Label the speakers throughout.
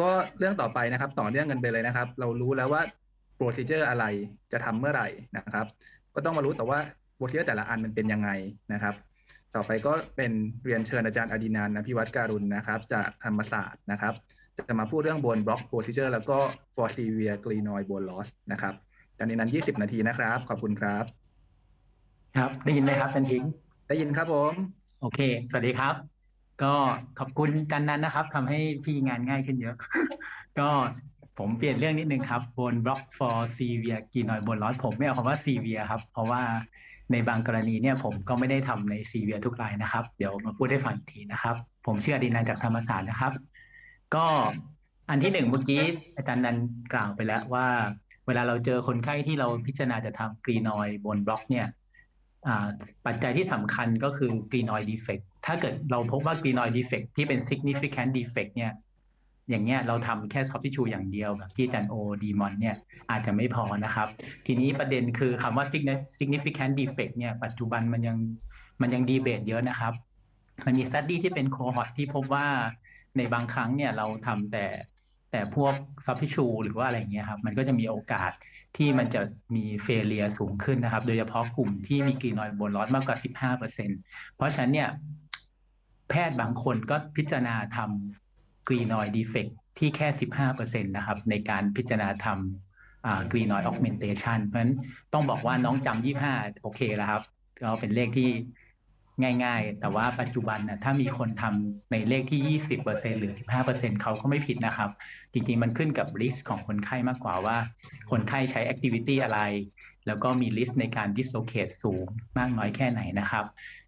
Speaker 1: ก็เรื่องต่อไปนะครับ ต่อเนื่องกันไปเลยนะครับ เรารู้แล้วว่า procedure อะไรจะทำเมื่อไหร่นะครับ ก็ต้องมารู้แต่ว่า procedure แต่ละอันมันเป็นยังไงนะครับ ต่อไปก็เป็นเรียนเชิญอาจารย์อดินันท์อภิวัตการุณนะครับ จากธรรมศาสตร์นะครับ จะมาพูดเรื่องบนบล็อก procedure แล้วก็ for severe glenoid bone loss นะครับอาจารย์อดินันท์20 นาทีนะครับ ขอบคุณครับ
Speaker 2: ครับ ได้ยินไหมครับจันทิง
Speaker 1: ได้ยินครับผม
Speaker 2: โอเค สวัสดีครับ ก็ขอบคุณจันนันนะครับทำให้พี่งานง่ายขึ้นเยอะ ก็ผมเปลี่ยนเรื่องนิดนึงครับ บนบล็อก for severe กีนอยบนร้อนผมไม่เอาคำว่า severe ครับ เพราะว่าในบางกรณีเนี่ยผมก็ไม่ได้ทำใน severe ทุกรายนะครับ เดี๋ยวมาพูดให้ฟังอีกทีนะครับ ผมเชื่อดินันจากธรรมศาสตร์นะครับ ก็อันที่หนึ่งเมื่อกี้อาจารย์นันกล่าวไปแล้วว่า เวลาเราเจอคนไข้ที่เราพิจารณาจะทำกรีนอยบนบล็อกเนี่ยปัจจัยที่สำคัญก็คือ glenoid defect ถ้าเกิดเราพบว่า glenoid defect ที่เป็น significant defect เนี่ย อย่างเงี้ยเราทำแค่ soft tissue อย่างเดียวแบบที่จารย์โอดีมอนเนี่ยอาจจะไม่พอนะครับ ทีนี้ประเด็นคือคำว่า significant defect เนี่ย ปัจจุบันมันยังมันยังดีเบตเยอะนะครับ มันมี study ที่เป็น cohort ที่พบว่าในบางครั้งเนี่ยเราทำแต่แต่พวก soft tissue หรือว่าอะไรเงี้ยครับ มันก็จะมีโอกาสที่มันจะมีเฟเลียสูงขึ้นนะครับ โดยเฉพาะกลุ่มที่มีกรีนอยบนร้อนมากกว่า 15%เพราะฉะนั้นเนี่ย แพทย์บางคนก็พิจารณาทำกรีนอยด์ดีเฟกที่แค่ 15%นะครับ ในการพิจารณาทำกรีนอยด์ออกเมนเทชันเพราะฉะนั้นต้องบอกว่าน้องจำ25 โอเคแล้วครับ ก็เป็นเลขที่ง่าย ๆ แต่ว่าปัจจุบันนะถ้ามีคนทำในเลขที่ 20%หรือ 15%เขาก็ไม่ผิดนะครับ จริง ๆ มันขึ้นกับ risk ของคนไข้มากกว่าว่า คนไข้ใช้ activity อะไร แล้วก็มี risk ในการ dislocate สูงมากน้อยแค่ไหนนะครับ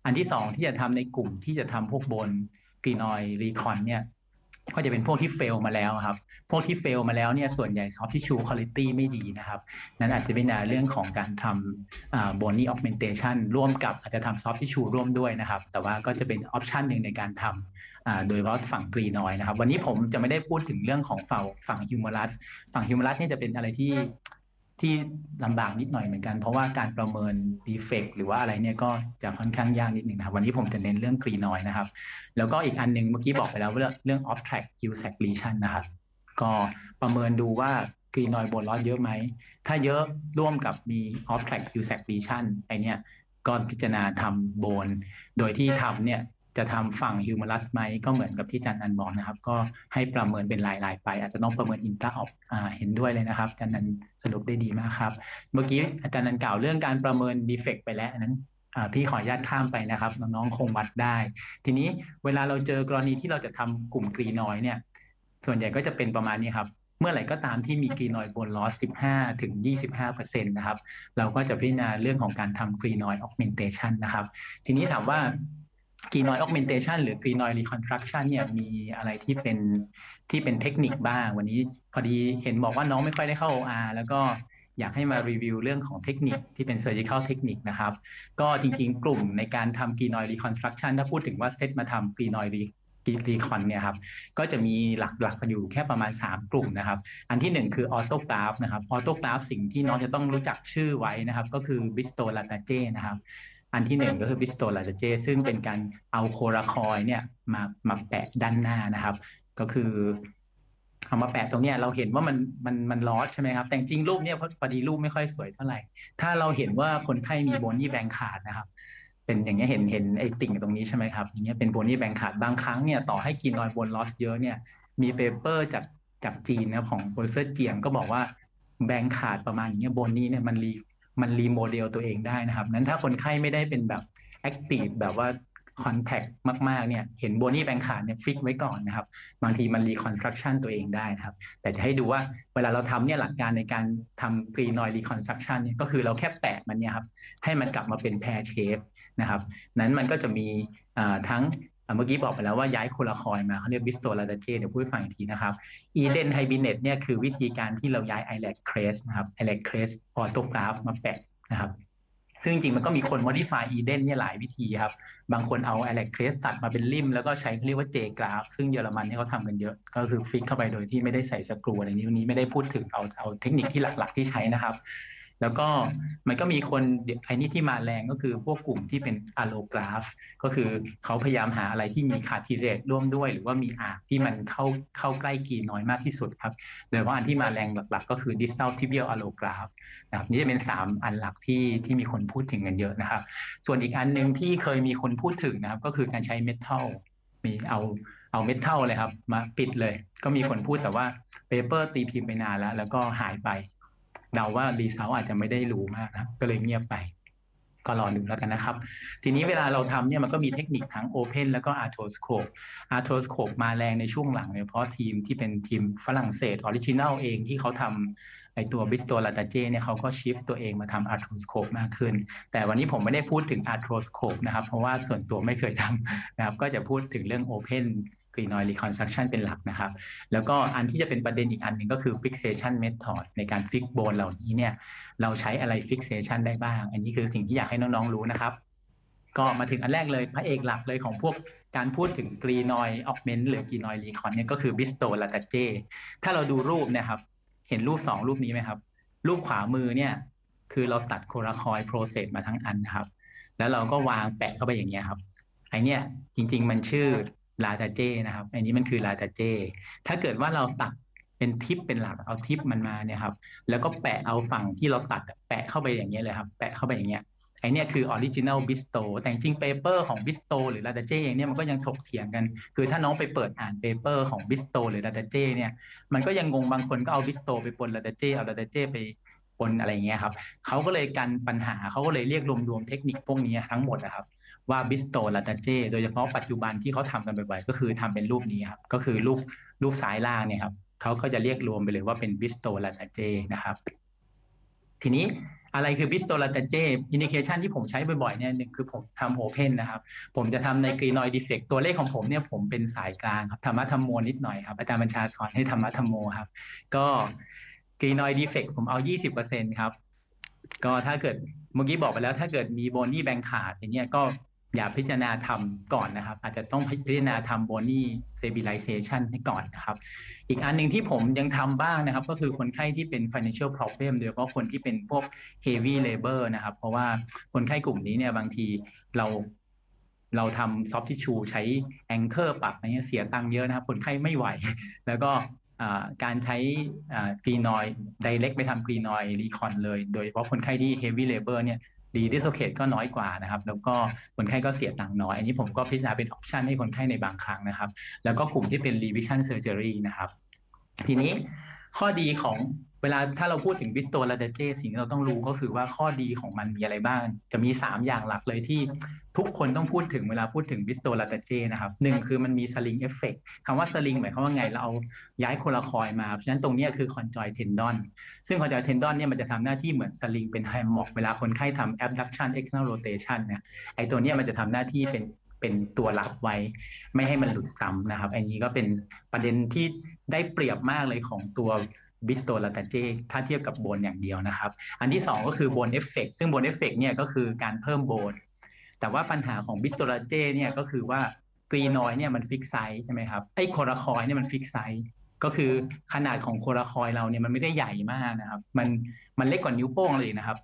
Speaker 2: อันที่สองที่จะทำในกลุ่มที่จะทำพวกบนกรีนอยรีคอนเนี่ยก็จะเป็นพวกที่เฟลมาแล้วครับ พวกที่เฟลมาแล้วเนี่ยส่วนใหญ่ soft tissue quality ไม่ดีนะครับ นั้นอาจจะเป็นเรื่องของการทำ bony augmentation ร่วมกับอาจจะทำ soft tissue ร่วมด้วยนะครับ แต่ว่าก็จะเป็นออปชันหนึ่งในการทำโดยเฉพาะฝั่งกรีนอยนะครับ วันนี้ผมจะไม่ได้พูดถึงเรื่องของฝั่งฝั่งฮิวมัลัสฝั่งฮิวมัลัสเนี่ยจะเป็นอะไรที่ ที่ลำบากนิดหน่อยเหมือนกัน เพราะว่าการประเมินดีเฟกหรือว่าอะไรเนี่ยก็จะค่อนข้างยากนิดหนึ่งนะครับ วันนี้ผมจะเน้นเรื่องกรีนอยนะครับ แล้วก็อีกอันหนึ่งเมื่อกี้บอกไปแล้วว่าเรื่อง off track u s a c lesion นะครับ ก็ประเมินดูว่ากรีนอยบนร้อเยอะไหม ถ้าเยอะร่วมกับมี off track u s a c lesion ไอเนี่ยก็พิจารณาทำโบน โดยที่ทำเนี่ย จะทำฝั่งฮิวมัลัสไหมก็เหมือนกับที่อาจารย์นันบอกนะครับ ก็ให้ประเมินเป็นรายๆไป อาจจะต้องประเมินอินตราออกเห็นด้วยเลยนะครับอาจารย์นันสรุปได้ดีมากครับ เมื่อกี้อาจารย์นันกล่าวเรื่องการประเมินดีเฟกไปแล้วนั้นพี่ขออนุญาตข้ามไปนะครับ น้องๆคงวัดได้ ทีนี้เวลาเราเจอกรณีที่เราจะทำกลุ่มกรีนอยเนี่ย ส่วนใหญ่ก็จะเป็นประมาณนี้ครับเมื่อไหร่ก็ตามที่มีกรีนอยบนลอส 15 ถึง 25%นะครับ เราก็จะพิจารณาเรื่องของการทำกรีนอยออกเมนเทชันนะครับ ทีนี้ถามว่า กรีนอยออกเมนเทชันหรือกรีนอยรีคอนสตรักชันเนี่ยมีอะไรที่เป็นที่เป็นเทคนิคบ้าง วันนี้พอดีเห็นบอกว่าน้องไม่ค่อยได้เข้า OR แล้วก็อยากให้มารีวิวเรื่องของเทคนิคที่เป็น surgical เทคนิคนะครับ ก็จริงๆ กลุ่มในการทำกรีนอยรีคอนสตรักชันถ้าพูดถึงว่าเซตมาทำกรีนอยรีรีคอนเนี่ยครับก็จะมีหลักๆกันอยู่แค่ประมาณ 3 กลุ่มนะครับ อันที่ 1 คือออโตกราฟนะครับออโตกราฟสิ่งที่น้องจะต้องรู้จักชื่อไว้นะครับ ก็คือบิสโตลาตาเจนะครับ อันที่หนึ่งก็คือบิสโตลาตาเจซึ่งเป็นการเอาโคราคอยเนี่ยมามาแปะด้านหน้านะครับ ก็คือเอามาแปะตรงเนี้ยเราเห็นว่ามันมันมันลอสใช่ไหมครับ แต่จริงรูปเนี่ยพอดีรูปไม่ค่อยสวยเท่าไหร่ ถ้าเราเห็นว่าคนไข้มีโบนี่แบงขาดนะครับ เป็นอย่างเงี้ยเห็นเห็นไอ้ติ่งตรงนี้ใช่ไหมครับอย่างเงี้ยเป็นโบนี่แบงขาดบางครั้งเนี่ยต่อให้กินนอยบนลอสเยอะเนี่ยมีเปเปอร์จากจากจีนนะของโปรเซอร์เจียงก็บอกว่าแบงขาดประมาณอย่างเงี้ยโบนี่เนี่ยมันรี มันรีโมเดลตัวเองได้นะครับ นั้นถ้าคนไข้ไม่ได้เป็นแบบแอคทีฟแบบว่าคอนแทคมากๆเนี่ยเห็นโบนี่แบงขาดเนี่ยฟิกไว้ก่อนนะครับ บางทีมันรีคอนสตรักชันตัวเองได้นะครับ แต่จะให้ดูว่าเวลาเราทำเนี่ยหลักการในการทำกรีนอยรีคอนสตรักชันเนี่ยก็คือเราแค่แปะมันเนี่ยครับให้มันกลับมาเป็นแพรเชฟนะครับ นั้นมันก็จะมีทั้ง เมื่อกี้บอกไปแล้วว่าย้ายโคลาคอยมาเขาเรียกบิสโตลาเทเดี๋ยวพูดฟังอีกทีนะครับอีเดนไฮบิเนตเนี่ยคือวิธีการที่เราย้ายไอแลกเครสนะครับไอแลกเครสออโตกราฟมาแปะนะครับซึ่งจริงมันก็มีคน modify Eden เนี่ยหลายวิธีครับ บางคนเอา Alex c r e s ตัดมาเป็นริม แล้วก็ใช้เขาเรียกว่า J graph ซึ่งเยอรมันเนี่ยเขาทำกันเยอะ ก็คือฟิกเข้าไปโดยที่ไม่ได้ใส่สกรูอะไรนี้วันนี้ไม่ได้พูดถึงเอาเอาเทคนิคที่หลักๆที่ใช้นะครับ แล้วก็มันก็มีคนไอ้นี่ที่มาแรงก็คือพวกกลุ่มที่เป็นอะโลกราฟ ก็คือเขาพยายามหาอะไรที่มีคาทีเรตร่วมด้วย หรือว่ามีอาร์ที่มันเข้าเข้าใกล้กีน้อยมากที่สุดครับโดยเฉพาอันที่มาแรงหลักๆ ก็คือ distal tibial allograft นะครับนี่จะเป็น 3 อันหลักที่ที่มีคนพูดถึงกันเยอะนะครับ ส่วนอีกอันหนึ่งที่เคยมีคนพูดถึงนะครับ ก็คือการใช้เมทัลมีเอาเอาเมทัลเลยครับ มาปิดเลย ก็มีคนพูดแต่ว่าเปเปอร์ตีพิมพ์ไปนานแล้ว แล้วก็หายไป เดาว่ารีเซลอาจจะไม่ได้รู้มากนะก็เลยเงียบไป ก็รอดูแล้วกันนะครับ ทีนี้เวลาเราทำเนี่ยมันก็มีเทคนิคทั้ง Open แล้วก็ Arthroscope Arthroscope มาแรงในช่วงหลังเนี่ยเพราะทีมที่เป็นทีมฝรั่งเศสออริจินัลเองที่เขาทำไอตัว Bristol l a t a g e เนี่ยเขาก็ชิฟตัวเองมาทำ Arthroscope มากขึ้น แต่วันนี้ผมไม่ได้พูดถึง Arthroscope นะครับ เพราะว่าส่วนตัวไม่เคยทำนะครับ ก็จะพูดถึงเรื่อง Open g r e n o i d reconstruction เป็นหลักนะครับ แล้วก็อันที่จะเป็นประเด็นอีกอันหนึ่งก็คือ fixation method ในการฟิกโบนเหล่านี้เนี่ย เราใช้อะไร fixation ได้บ้าง อันนี้คือสิ่งที่อยากให้น้องๆรู้นะครับ ก็มาถึงอันแรกเลยพระเอกหลักเลยของพวกการพูดถึง g r e n o i d augment หรือ g r e n o i d recon เนี่ยก็คือ Bristol l a t a g e ถ้าเราดูรูปนะครับ เห็นรูปสองรูปนี้ไหมครับ รูปขวามือเนี่ย คือเราตัดโคราคอยโปรเซสมาทั้งอันนะครับ แล้วเราก็วางแปะเข้าไปอย่างเงี้ยครับไอเนี้ยจริง ๆ มันชื่อ ลาตาเจนะครับ อันนี้มันคือลาตาเจ ถ้าเกิดว่าเราตัดเป็นทิปเป็นหลักเอาทิปมันมาเนี่ยครับ แล้วก็แปะเอาฝั่งที่เราตัดแปะเข้าไปอย่างเงี้ยเลยครับ แปะเข้าไปอย่างเงี้ยไอเนี้ยคือออริจินัลบิสโตแต่จริงเปเปอร์ของบิสโตหรือลาตาเจเองเนี่ยมันก็ยังถกเถียงกัน คือถ้าน้องไปเปิดอ่านเปเปอร์ของบิสโตหรือลาตาเจเนี่ย มันก็ยังงงบางคนก็เอาบิสโตไปปนลาตาเจเอาลาตาเจไป ปนอะไรเงี้ยครับเขาก็เลยกันปัญหาเขาก็เลยเรียกรวมๆเทคนิคพวกนี้ทั้งหมดนะครับ ว่าบิสโตลาตาเจโดยเฉพาะปัจจุบันที่เขาทำกันบ่อยๆก็คือทำเป็นรูปนี้ครับก็คือรูปรูปซ้ายล่างเนี่ยครับเขาก็จะเรียกรวมไปเลยว่าเป็นบิสโตลาตาเจนะครับ ทีนี้อะไรคือบิสโตลาตาเจอินดิเคชันที่ผมใช้บ่อยๆเนี่ยหนึ่งคือผมทำโอเพนนะครับ ผมจะทำในกรีนอยดีเฟกตัวเลขของผมเนี่ยผมเป็นสายกลางครับธรรมะธรรมโมนิดหน่อยครับ อาจารย์บัญชาสอนให้ธรรมะธรรมโมครับ ก็ กรีนอยดีเฟกผมเอา20%ครับ ก็ถ้าเกิดเมื่อกี้บอกไปแล้ว ถ้าเกิดมีโบนี่แบงขาดอย่างเงี้ยก็อย่าพิจารณาทำก่อนนะครับ อาจจะต้องพิจารณาทำโบนี่เซบิลิเซชันให้ก่อนนะครับ อีกอันหนึ่งที่ผมยังทำบ้างนะครับ ก็คือคนไข้ที่เป็น financial problem โดยเฉพาะคนที่เป็นพวก heavy labor นะครับ เพราะว่าคนไข้กลุ่มนี้เนี่ยบางทีเราเราทำ soft tissue ใช้ anchor ปักอะไรเงี้ยเสียตังค์เยอะนะครับ คนไข้ไม่ไหว แล้วก็ การใช้กรีนอยไดเรกไปทำกรีนอยรีคอนเลย โดยเฉพาะคนไข้ที่เฮฟวี่เลเบอร์เนี่ยดีดิสโซเคตก็น้อยกว่านะครับ แล้วก็คนไข้ก็เสียตังค์น้อย อันนี้ผมก็พิจารณาเป็นออปชันให้คนไข้ในบางครั้งนะครับ แล้วก็กลุ่มที่เป็นรีวิชั่นเซอร์เจอรี่นะครับ ทีนี้ข้อดีของ เวลาถ้าเราพูดถึงบิสโตลาเดเจสิ่งที่เราต้องรู้ก็คือว่าข้อดีของมันมีอะไรบ้าง จะมี 3 อย่างหลักเลยที่ทุกคนต้องพูดถึงเวลาพูดถึงบิสโตลาเดเจนะครับหนึ่งคือมันมีสลิงเอฟเฟกคำว่าสลิงหมายความว่าไงเราเอาย้ายโคลาคอยมา เพราะฉะนั้นตรงนี้คือคอนจอยเทนดอนซึ่งคอนจอยเทนดอนเนี่ยมันจะทำหน้าที่เหมือนสลิงเป็นไฮมอกเวลาคนไข้ทำ abduction external rotation เนี่ยไอตัวเนี้ยมันจะทำหน้าที่เป็นเป็นตัวรับไว้ ไม่ให้มันหลุดซ้ำนะครับอันนี้ก็เป็นประเด็นที่ได้เปรียบมากเลยของตัว บิสโตลาตาเจถ้าเทียบกับโบนอย่างเดียวนะครับ อันที่2ก็คือโบนเอฟเฟกซึ่งโบนเอฟเฟกเนี่ยก็คือการเพิ่มโบน แต่ว่าปัญหาของบิสโตลาเจเนี่ยก็คือว่ากรีนอยเนี่ยมันฟิกไซส์ใช่ไหมครับไอ้โคราคอยเนี่ยมันฟิกไซส์ก็คือขนาดของโคราคอยเราเนี่ยมันไม่ได้ใหญ่มากนะครับ มันมันเล็กกว่านิ้วโป้งเลยนะครับ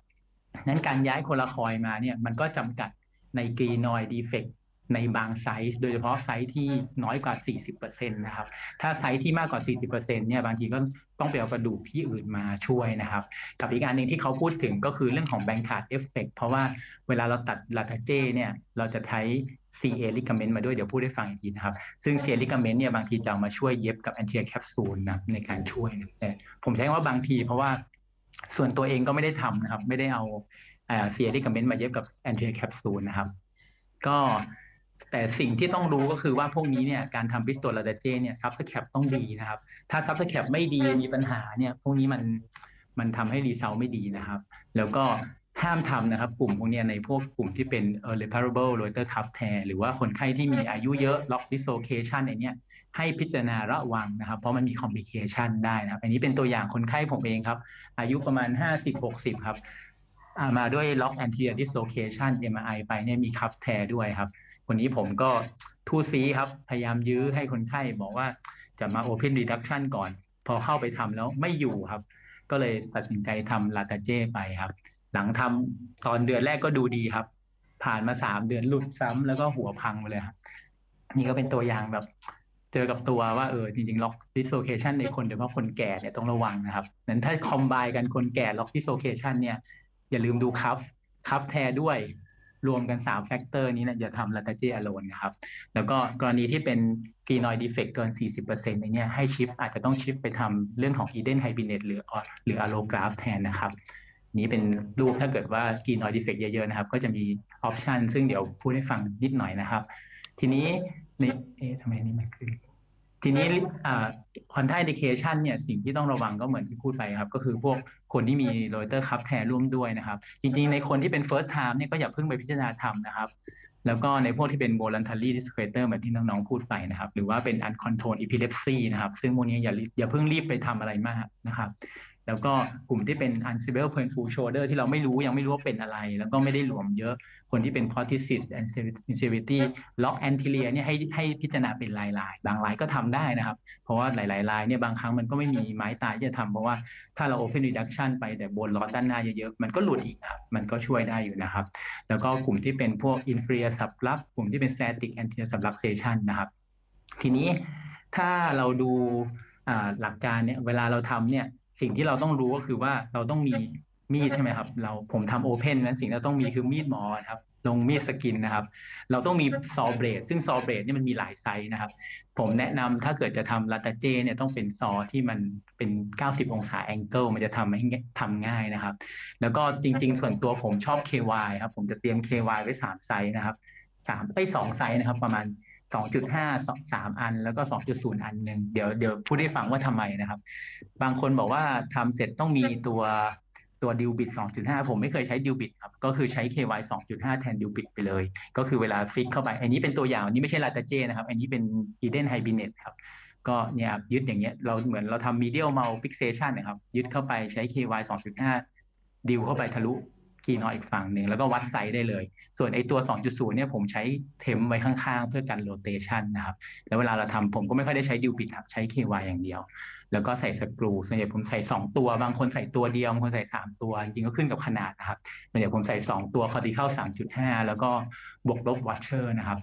Speaker 2: นั้นการย้ายโคราคอยมาเนี่ยมันก็จำกัดในกรีนอยดีเฟก ในบางไซส์โดยเฉพาะไซส์ที่น้อยกว่า 40%นะครับ ถ้าไซส์ที่มากกว่า 40%เนี่ยบางทีก็ต้องไปเอากระดูกที่อื่นมาช่วยนะครับ กับอีกอันหนึ่งที่เขาพูดถึงก็คือเรื่องของแบงคาร์ดเอฟเฟกเพราะว่าเวลาเราตัดลาทาเจเนี่ยเราจะใช้ CA ligament มาด้วยเดี๋ยวพูดให้ฟังอีกทีนะครับ ซึ่ง CA ligament เนี่ยบางทีจะเอามาช่วยเย็บกับ anterior capsule นะในการช่วยนะผมใช้ว่าบางทีเพราะว่าส่วนตัวเองก็ไม่ได้ทำนะครับ ไม่ได้เอา CA ligament มาเย็บกับ anterior capsule นะครับ ก็ แต่สิ่งที่ต้องรู้ก็คือว่าพวกนี้เนี่ยการทำบิสโตลาเดเจเนี่ยซับสแคปต้องดีนะครับ ถ้าซับสแคปไม่ดีมีปัญหาเนี่ยพวกนี้มันมันทำให้รีเซลไม่ดีนะครับ แล้วก็ห้ามทำนะครับ กลุ่มพวกนี้ในพวกกลุ่มที่เป็น irreparable rotor cuff tear หรือว่าคนไข้ที่มีอายุเยอะ lock dislocation ไอเนี้ยให้พิจารณาระวังนะครับ เพราะมันมี complication ได้นะครับ อันนี้เป็นตัวอย่างคนไข้ผมเองครับ อายุประมาณ 50-60 ครับ มาด้วย lock anterior dislocation MRI ไปเนี่ยมี cuff tear ด้วยครับ คนนี้ผมก็ทูซีครับ พยายามยื้อให้คนไข้บอกว่าจะมา Open Reduction ก่อน พอเข้าไปทำแล้วไม่อยู่ครับ ก็เลยตัดสินใจทำลาตาเจ้ไปครับ หลังทำตอนเดือนแรกก็ดูดีครับ ผ่านมาสามเดือนหลุดซ้ำแล้วก็หัวพังไปเลยครับ นี่ก็เป็นตัวอย่างแบบเจอกับตัวว่าเออจริงๆล็อก dislocation ในคนโดยเฉพาะคนแก่เนี่ยต้องระวังนะครับนั้นถ้าคอมไบกันคนแก่ล็อก dislocation เนี่ยอย่าลืมดูคัฟคัฟแทด้วย รวมกัน 3 แฟกเตอร์นี้นะอย่าทำลาตาเจอโลนนะครับ แล้วก็กรณีที่เป็นกีนอยดีเฟกเกิน 40%ในเนี้ยให้ชิฟอาจจะต้องชิฟไปทำเรื่องของ Eden Hybrid หรือหรือ Allograph แทนนะครับ นี้เป็นรูปถ้าเกิดว่ากีนอยดีเฟกเยอะๆนะครับ ก็จะมีออปชันซึ่งเดี๋ยวพูดให้ฟังนิดหน่อยนะครับ ทีนี้ในเอ๊ะทำไมนนี้มันขึ้น ทีนี้คอนแทเดเคชันเนี่ยสิ่งที่ต้องระวังก็เหมือนที่พูดไปครับ ก็คือพวกคนที่มีโรเตอร์คัพแทนร่วมด้วยนะครับ จริง ๆ ในคนที่เป็น first time เนี่ยก็อย่าเพิ่งไปพิจารณาทำนะครับ แล้วก็ในพวกที่เป็น voluntary discretor เหมือนที่น้อง ๆ พูดไปนะครับ หรือว่าเป็น uncontrolled epilepsy นะครับ ซึ่งพวกนี้อย่าอย่าเพิ่งรีบไปทำอะไรมากนะครับ แล้วก็กลุ่มที่เป็น unstable painful shoulder ที่เราไม่รู้ยังไม่รู้ว่าเป็นอะไร แล้วก็ไม่ได้หลวมเยอะคนที่เป็น prosthesis and severity lock anterior เนี่ยให้ให้พิจารณาเป็นลายๆบางรายก็ทำได้นะครับ เพราะว่าหลายๆรายเนี่ยบางครั้งมันก็ไม่มีไม้ตายที่จะทำเพราะว่าถ้าเรา open reduction ไปแต่บนล้อด้านหน้าเยอะๆ มันก็หลุดอีกครับมันก็ช่วยได้อยู่นะครับ แล้วก็กลุ่มที่เป็นพวก inferior sublux กลุ่มที่เป็น static anterior subluxation นะครับ ทีนี้ถ้าเราดูหลักการเนี่ยเวลาเราทำเนี่ย สิ่งที่เราต้องรู้ก็คือว่าเราต้องมีมีดใช่ไหมครับ เราผมทำโอเพนนั้นสิ่งที่เราต้องมีคือมีดหมอครับ ลงมีดสกินนะครับ เราต้องมีซอเบรดซึ่งซอเบรดนี่มันมีหลายไซส์นะครับ ผมแนะนำถ้าเกิดจะทำลาตาเจเนี่ยต้องเป็นซอที่มันเป็น 90 องศาแองเกิลมันจะทำให้ทำง่ายนะครับ แล้วก็จริง ๆ ส่วนตัวผมชอบ KY ครับ ผมจะเตรียม KY ไว้3ไซส์นะครับสามไอ้สองไซส์นะครับ ประมาณ 2.5 3อัน แล้วก็2.0อันหนึ่งเดี๋ยวเดี๋ยวพูดให้ฟังว่าทำไมนะครับ บางคนบอกว่าทำเสร็จต้องมีตัวตัวดิวบิต2.5ผมไม่เคยใช้ดิวบิตครับ ก็คือใช้ KY 2.5แทนดิวบิตไปเลย ก็คือเวลาฟิกเข้าไป อันนี้เป็นตัวอย่างอันนี้ไม่ใช่ลาตาเจนะครับ อันนี้เป็น Eden Hybrid ครับก็เนี่ยยึดอย่างเงี้ยเราเหมือนเราทำ medial mount fixation นะครับ ยึดเข้าไปใช้ KY 2.5ดิวเข้าไปทะลุ คีย์นออีกฝั่งหนึ่งแล้วก็วัดไซส์ได้เลย ส่วนไอตัว 2.0 เนี่ยผมใช้เทมไว้ข้างๆ เพื่อกันโรเตชันนะครับ แล้วเวลาเราทำผมก็ไม่ค่อยได้ใช้ดิวปิดครับใช้ KY อย่างเดียว แล้วก็ใส่สกรูส่วนใหญ่ผมใส่ 2 ตัว บางคนใส่ตัวเดียวบางคนใส่ 3 ตัว จริงๆก็ขึ้นกับขนาดนะครับ ส่วนใหญ่ผมใส่ 2 ตัวคอติเข้า3.5 แล้วก็บวกลบวัชเชอร์นะครับ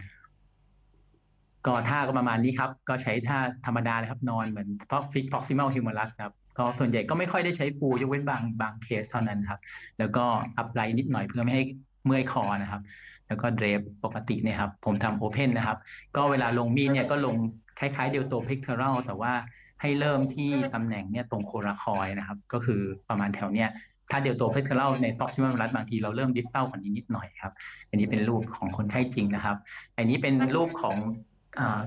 Speaker 2: ก็ท่าก็ประมาณนี้ครับ ก็ใช้ท่าธรรมดาเลยครับ นอนเหมือนพ็อกฟิกพ็อกซิมัลฮิวมัลัสครับก็ส่วนใหญ่ก็ไม่ค่อยได้ใช้ฟูยกเว้นบางบางเคสเท่านั้นครับ แล้วก็อัพไลน์นิดหน่อยเพื่อไม่ให้เมื่อยคอนะครับ แล้วก็เดรฟปกตินี่ครับ ผมทำโอเพนนะครับ ก็เวลาลงมีดเนี่ยก็ลงคล้ายๆเดลโตเพกเทอรัลแต่ว่าให้เริ่มที่ตำแหน่งเนี่ยตรงโคราคอยนะครับ ก็คือประมาณแถวเนี้ยถ้าเดลโตเพกเทอรัลในท็อกซิมัลรัสบางทีเราเริ่มดิสเตลกว่านี้นิดหน่อยครับ อันนี้เป็นรูปของคนไข้จริงนะครับ อันนี้เป็นรูปของ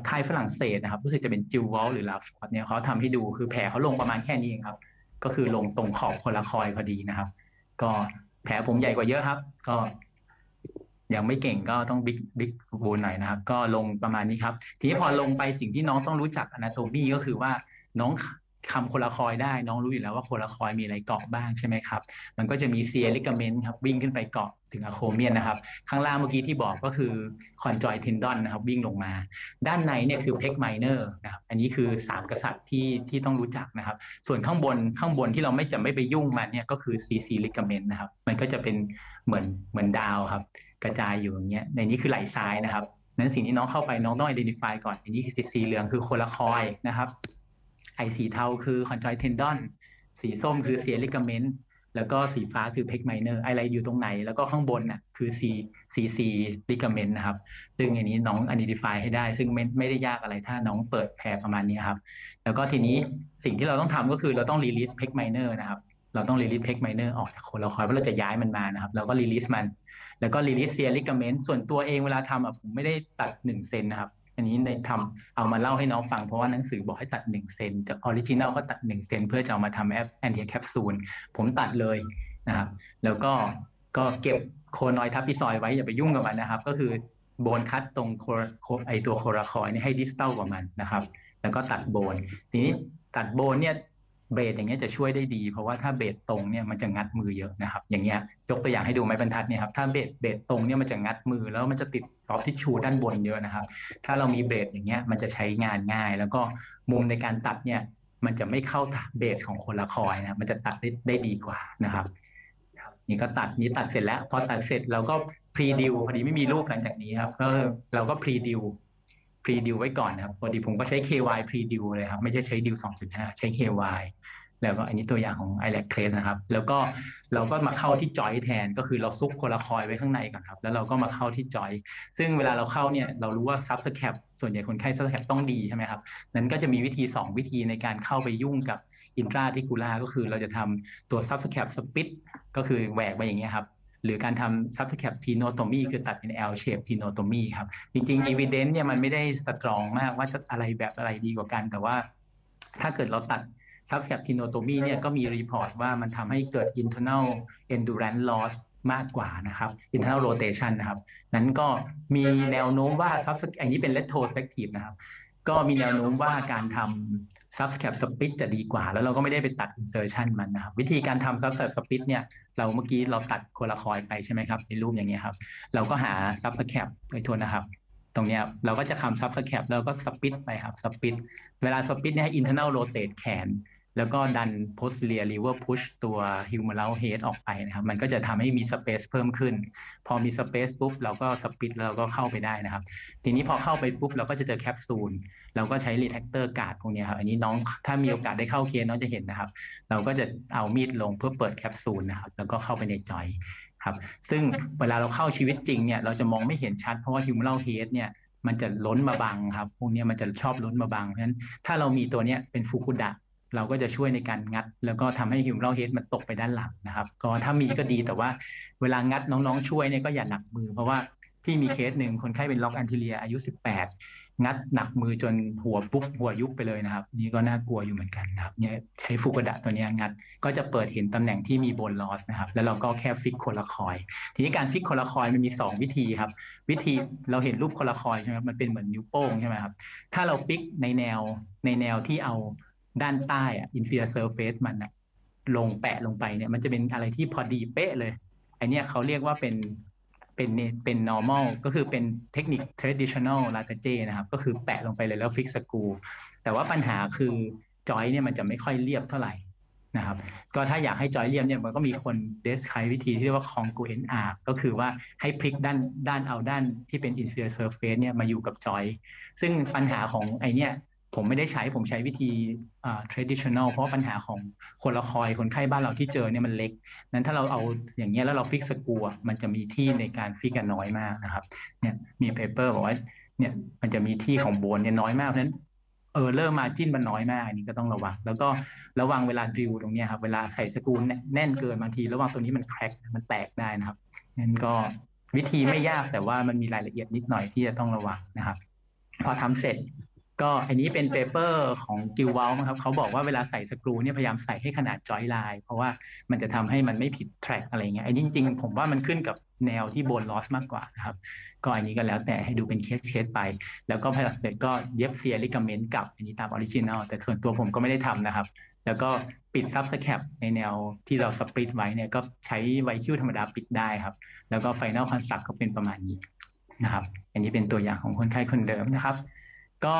Speaker 2: ค่ายฝรั่งเศสนะครับรู้สึกจะเป็นจิววอลหรือลาฟอร์ดเนี่ยเขาทำให้ดูคือแผลเขาลงประมาณแค่นี้เองครับ ก็คือลงตรงขอบคนละคอยพอดีนะครับ ก็แผลผมใหญ่กว่าเยอะครับ ก็ยังไม่เก่งก็ต้องบิ๊กบิ๊กบูนหน่อยนะครับ ก็ลงประมาณนี้ครับ ทีนี้พอลงไปสิ่งที่น้องต้องรู้จักอนาโตมีก็คือว่าน้อง คำโคลาคอยได้น้องรู้อยู่แล้วว่าโคลาคอยมีอะไรเกาะบ้างใช่ไหมครับ มันก็จะมีเซียลิกเมนต์ครับวิ่งขึ้นไปเกาะถึงอะโคเมียนนะครับ ข้างล่างเมื่อกี้ที่บอกก็คือคอนจอยเทนดอนนะครับวิ่งลงมา ด้านในเนี่ยคือเพกไมเนอร์นะครับอันนี้คือสามกษัตริย์ที่ที่ต้องรู้จักนะครับ ส่วนข้างบนข้างบนที่เราไม่จะไม่ไปยุ่งมันเนี่ยก็คือซีซีลิกเมนต์นะครับ มันก็จะเป็นเหมือนเหมือนดาวครับ กระจายอยู่อย่างเงี้ยในนี้คือไหล่ซ้ายนะครับนั้นสิ่งที่น้องเข้าไปน้องต้อง identify ก่อนอันนี้คือสีเหลืองคือโคลาคอยนะครับ ไอสีเทาคือคอนจอยเทนดอนสีส้มคือเซียลิกาเมนต์แล้วก็สีฟ้าคือเพกไมเนอร์อะไรอยู่ตรงไหน แล้วก็ข้างบนน่ะคือซีซีซีลิกาเมนต์นะครับ ซึ่งอันนี้น้อง identify ให้ได้ ซึ่งไม่ไม่ได้ยากอะไรถ้าน้องเปิดแพรประมาณนี้ครับ แล้วก็ทีนี้สิ่งที่เราต้องทำก็คือเราต้อง release peg minor นะครับ เราต้อง release peg minor ออกจากคนเราคอยเพราะเราจะย้ายมันมานะครับ เราก็ release มัน แล้วก็ release cia ligament ส่วนตัวเองเวลาทำอะผมไม่ได้ตัดหนึ่งเซนนะครับ อันนี้ในทำเอามาเล่าให้น้องฟังเพราะว่าหนังสือบอกให้ตัด1เซนจากออริจินัลก็ตัด1เซนเพื่อจะเอามาทำแอปแอนติแคปซูลผมตัดเลยนะครับ แล้วก็ก็เก็บโคนอยทับพิซอยไว้อย่าไปยุ่งกับมันนะครับ ก็คือโบนคัดตรงโคไอตัวโคราคอยนี่ให้ดิสตัลกว่ามันนะครับ แล้วก็ตัดโบนทีนี้ตัดโบนเนี่ย เบสอย่างเงี้ยจะช่วยได้ดี เพราะว่าถ้าเบสตรงเนี่ยมันจะงัดมือเยอะนะครับ อย่างเงี้ยยกตัวอย่างให้ดูไม้บรรทัดเนี่ยครับถ้าเบสเบสตรงเนี่ยมันจะงัดมือแล้วมันจะติดซอฟทิชชูด้านบนเยอะนะครับ ถ้าเรามีเบสอย่างเงี้ยมันจะใช้งานง่าย แล้วก็มุมในการตัดเนี่ยมันจะไม่เข้าเบสของคนละคอยนะมันจะตัดได้ได้ดีกว่านะครับนี่ก็ตัดนี้ตัดเสร็จแล้ว พอตัดเสร็จเราก็พรีดิวพอดีไม่มีรูปหลังจากนี้ครับก็เราก็พรีดิว พรีดิวไว้ก่อนนะครับพอดีผมก็ใช้ KY พรีดิวเลยครับ ไม่ใช่ใช้ดิว2.5 ใช้ KY แล้วก็อันนี้ตัวอย่างของ i l a c Trace นะครับ แล้วก็เราก็มาเข้าที่จอยแทน ก็คือเราซุกคละคอยไว้ข้างในก่อนครับ แล้วเราก็มาเข้าที่จอย ซึ่งเวลาเราเข้าเนี่ยเรารู้ว่าซับสแคปส่วนใหญ่คนไข้ซับสแคปต้องดีใช่ไหมครับ นั้นก็จะมีวิธี 2 วิธีในการเข้าไปยุ่งกับอินทราทิคูล่าก็คือเราจะทำตัวซับสแคปสปิ t ก็คือแหวกไปอย่างเงี้ยครับ หรือการทำซับสแคปทีโนโตมีคือตัดเป็น L shape ทีโนโตมีครับ จริงๆ evidence เนี่ยมันไม่ได้สตรองมากว่าจะอะไรแบบอะไรดีกว่ากัน แต่ว่าถ้าเกิดเราตัด subscaptinotomy เนี่ยก็มีรีพอร์ตว่ามันทำให้เกิด internal endurance loss มากกว่านะครับ internal rotation นะครับ นั้นก็มีแนวโน้มว่า sub อันนี้เป็น retrospective นะครับ ก็มีแนวโน้มว่าการทำ subscap split จะดีกว่า แล้วเราก็ไม่ได้ไปตัด insertion มันนะครับวิธีการทำ subscap split เนี่ย เราเมื่อกี้เราตัดโคลาคอยไปใช่ไหมครับในรูปอย่างเงี้ยครับ เราก็หา subscap ไปทวนนะครับ ตรงเนี้ยเราก็จะทำ subscap แล้วก็สปิดไปครับสปิดเวลาสปิดเนี่ยให้ internal rotate แขน แล้วก็ดัน posterior liver push ตัว humeral head ออกไปนะครับ มันก็จะทำให้มี space เพิ่มขึ้น พอมี space ปุ๊บ เราก็สปิดแล้วเราก็เข้าไปได้นะครับ ทีนี้พอเข้าไปปุ๊บ เราก็จะเจอแคปซูล เราก็ใช้ retractor guard พวกนี้ครับ อันนี้น้องถ้ามีโอกาสได้เข้าเคสน้องจะเห็นนะครับ เราก็จะเอามีดลงเพื่อเปิดแคปซูลนะครับ แล้วก็เข้าไปในจอยครับ ซึ่งเวลาเราเข้าชีวิตจริงเนี่ย เราจะมองไม่เห็นชัด เพราะว่า humeral head เนี่ยมันจะล้นมาบังครับ พวกนี้มันจะชอบล้นมาบัง เพราะฉะนั้นถ้าเรามีตัวเนี้ยเป็นฟุกุดะ เราก็จะช่วยในการงัด แล้วก็ทำให้ฮิวเราเฮดมันตกไปด้านหลังนะครับ ก็ถ้ามีก็ดีแต่ว่าเวลางัดน้องๆช่วยเนี่ยก็อย่าหนักมือ เพราะว่าพี่มีเคสหนึ่งคนไข้เป็นล็อกแอนติเลียอายุ 18 งัดหนักมือจนหัวปุ๊บหัวยุบไปเลยนะครับ นี่ก็น่ากลัวอยู่เหมือนกันนะครับเนี่ยใช้ฟุกุดะตัวนี้งัด ก็จะเปิดเห็นตำแหน่งที่มีโบนลอสนะครับ แล้วเราก็แค่ฟิกโคลาคอย ทีนี้การฟิกโคลาคอยมันมี 2 วิธีครับ วิธีเราเห็นรูปโคลาคอยใช่ไหมครับมันเป็นเหมือนนิ้วโป้งใช่ไหมครับถ้าเราฟิกในแนวในแนวที่เอา ด้านใต้อะ inferior surface มันอะลงแปะลงไปเนี่ย มันจะเป็นอะไรที่พอดีเป๊ะเลยไอเนี้ยเขาเรียกว่าเป็นเป็นเป็น normal ก็คือเป็นเทคนิค traditional l a t a g e นะครับ ก็คือแปะลงไปเลยแล้วฟิกสกูแต่ว่าปัญหาคือจอยเนี่ยมันจะไม่ค่อยเรียบเท่าไหร่นะครับ ก็ถ้าอยากให้จอยเรียบเนี่ยมันก็มีคน describe วิธีที่เรียกว่า congruent arc ก็คือว่าให้พลิกด้านด้านเอาด้านที่เป็น inferior surface เนี่ยมาอยู่กับจอย ซึ่งปัญหาของไอเนี่ย ผมไม่ได้ใช้ผมใช้วิธีอ่า traditional เพราะปัญหาของคนละคอยคนไข้บ้านเราที่เจอเนี่ยมันเล็ก นั้นถ้าเราเอาอย่างเงี้ยแล้วเราฟิกสกรูมันจะมีที่ในการฟิกกันน้อยมากนะครับ เนี่ยมีเปเปอร์บอกว่าเนี่ยมันจะมีที่ของโบนเนี่ยน้อยมากนั้นเออเริ่มมาจิ้นมันน้อยมากอันนี้ก็ต้องระวัง แล้วก็ระวังเวลาดิวตรงเนี้ยครับเวลาใส่สกรูแน่นเกินบางทีระวังตัวนี้มันแครกมันแตกได้นะครับนั่นก็วิธีไม่ยากแต่ว่ามันมีรายละเอียดนิดหน่อยที่จะต้องระวังนะครับ พอทำเสร็จ ก็อันนี้เป็นเปเปอร์ของกิลว l ลครับเขาบอกว่าเวลาใส่สกรูเนี่ยพยายามใส่ให้ขนาดจอยไลน์เพราะว่ามันจะทำให้มันไม่ผิดแทร็กอะไรเงี้ยอันนี้จริงๆ ผมว่ามันขึ้นกับแนวที่โบนลอสมากกว่านะครับ ก็อันนี้ก็แล้วแต่ให้ดูเป็นเคสเคสไป แล้วก็พอเสร็จก็เย็บเซียลิกาเมนต์กับอันนี้ตามออริจินอลแต่ส่วนตัวผมก็ไม่ได้ทำนะครับ แล้วก็ปิดซับสแคปในแนวที่เราสปริตไว้เนี่ยก็ใช้ไวคิวธรรมดาปิดได้ครับ แล้วก็ไฟแนลคอนสตรักก็เป็นประมาณนี้นะครับ อันนี้เป็นตัวอย่างของคนไข้คนเดิมนะครับ ก็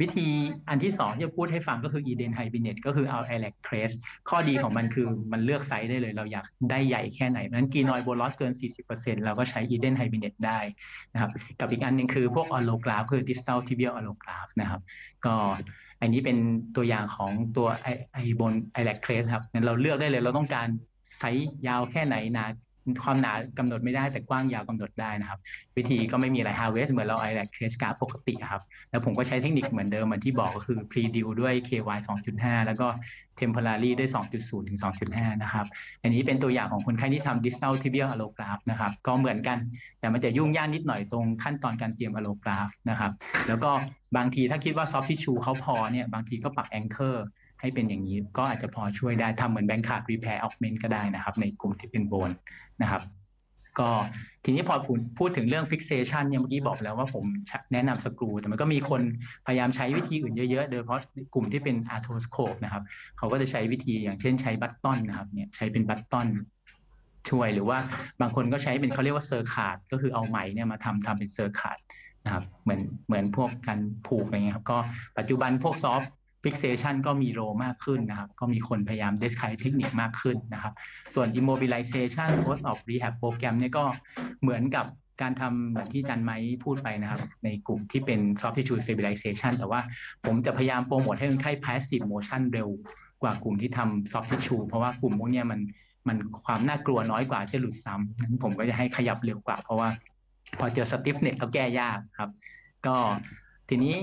Speaker 2: วิธีอันที่สองที่จะพูดให้ฟังก็คือ Eden Hybrid ก็คือเอา i l a c Trace ข้อดีของมันคือมันเลือกไซส์ได้เลย เราอยากได้ใหญ่แค่ไหนเพราะฉะนั้นกีนอยโบลอสเกิน 40%เราก็ใช้ Eden Hybrid ได้นะครับกับอีกอันหนึ่งคือพวก Allograft คือ Distal Tibial Allograft นะครับก็อันนี้เป็นตัวอย่างของตัวไอไอบน i l a c Trace ครับงั้นเราเลือกได้เลย เราต้องการไซส์ยาวแค่ไหนหนา ความหนากำหนดไม่ได้แต่กว้างยาวกำหนดได้นะครับ วิธีก็ไม่มีอะไร harvest เหมือนเรา i l a c trace card ปกติครับ แล้วผมก็ใช้เทคนิคเหมือนเดิมเหมือนที่บอกก็คือ pre deal ด้วย ky 2.5 แล้วก็ temporary ด้วย 2.0 ถึง 2.5 นะครับ อันนี้เป็นตัวอย่างของคนไข้ที่ทำ distal tibial allograft นะครับ ก็เหมือนกัน แต่มันจะยุ่งยากนิดหน่อยตรงขั้นตอนการเตรียม allograft นะครับ แล้วก็บางทีถ้าคิดว่า soft tissue เขาพอเนี่ย บางทีก็ปัก anchor ให้เป็นอย่างนี้ก็อาจจะพอช่วยได้ทำเหมือนแบงค์ขาด repair augment ก็ได้นะครับ ในกลุ่มที่เป็นโบนนะครับก็ทีนี้พอพูดถึงเรื่อง fixation เนี่ยเมื่อกี้บอกแล้วว่าผมแนะนำสกรู แต่มันก็มีคนพยายามใช้วิธีอื่นเยอะๆ โดยเฉพาะกลุ่มที่เป็น arthroscope นะครับ เขาก็จะใช้วิธีอย่างเช่นใช้บัตตอนนะครับเนี่ยใช้เป็นบัตตอนช่วยหรือว่าบางคนก็ใช้เป็นเขาเรียกว่าเซอร์คาดก็คือเอาไหมเนี่ยมาทำทำเป็นเซอร์คาดนะครับเหมือนเหมือนพวกการผูกอะไรเงี้ยครับก็ปัจจุบันพวกซอฟ fixation ก็มีโรมากขึ้นนะครับ ก็มีคนพยายาม describe เทคนิคมากขึ้นนะครับ ส่วน immobilization post of rehab โปรแกรมเนี่ยก็เหมือนกับการทำเหมือนที่จันไม้พูดไปนะครับ ในกลุ่มที่เป็น soft tissue stabilization แต่ว่าผมจะพยายามโปรโมทให้คนไข้ passive motion เร็วกว่ากลุ่มที่ทำ soft tissue เพราะว่ากลุ่มพวกเนี้ยมันมันความน่ากลัวน้อยกว่าจะหลุดซ้ำนั้นผมก็จะให้ขยับเร็วกว่า เพราะว่าพอเจอ stiffness ก็แก้ยากครับ ก็ทีนี้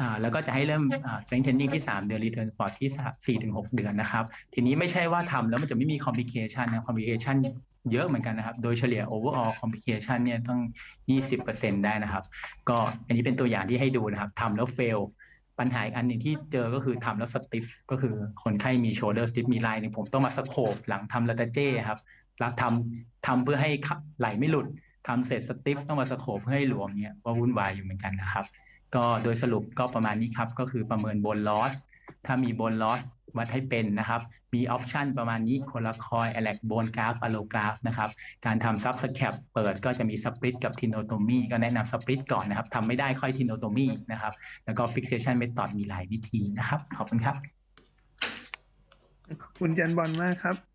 Speaker 2: อ่าแล้วก็จะให้เริ่มอ่า strength training ที่ 3 เดือน return sport ที่4ถึง6เดือนนะครับ ทีนี้ไม่ใช่ว่าทำแล้วมันจะไม่มี complication นะ complication เยอะเหมือนกันนะครับ โดยเฉลี่ย overall complication เนี่ยต้อง 20%ได้นะครับ ก็อันนี้เป็นตัวอย่างที่ให้ดูนะครับทำแล้ว fail ปัญหาอีกอันหนึ่งที่เจอก็คือทำแล้ว stiff ก็คือคนไข้มี shoulder stiff มีลายหนึ่งผมต้องมาสโคปหลังทำลาตาเจ้ครับแล้วทำทำเพื่อให้ไหลไม่หลุดทำเสร็จ stiff ต้องมาสโคปเพื่อให้หลวมเนี่ยว่าวุ่นวายอยู่เหมือนกันนะครับ ก็โดยสรุปก็ประมาณนี้ครับ ก็คือประเมินบน loss ถ้ามีบน loss วัดให้เป็นนะครับ มีออปชันประมาณนี้คนละคอยแอลกโบนกราฟอะโลกราฟนะครับ การทำซับสแคปเปิดก็จะมีสปริตกับทินโนโตมีก็แนะนำสปริตก่อนนะครับทำไม่ได้ค่อยทินโนโตมีนะครับ แล้วก็ฟิกเซชันเมธอดมีหลายวิธีนะครับ ขอบคุณครับ
Speaker 3: คุณจันบอลมากครับ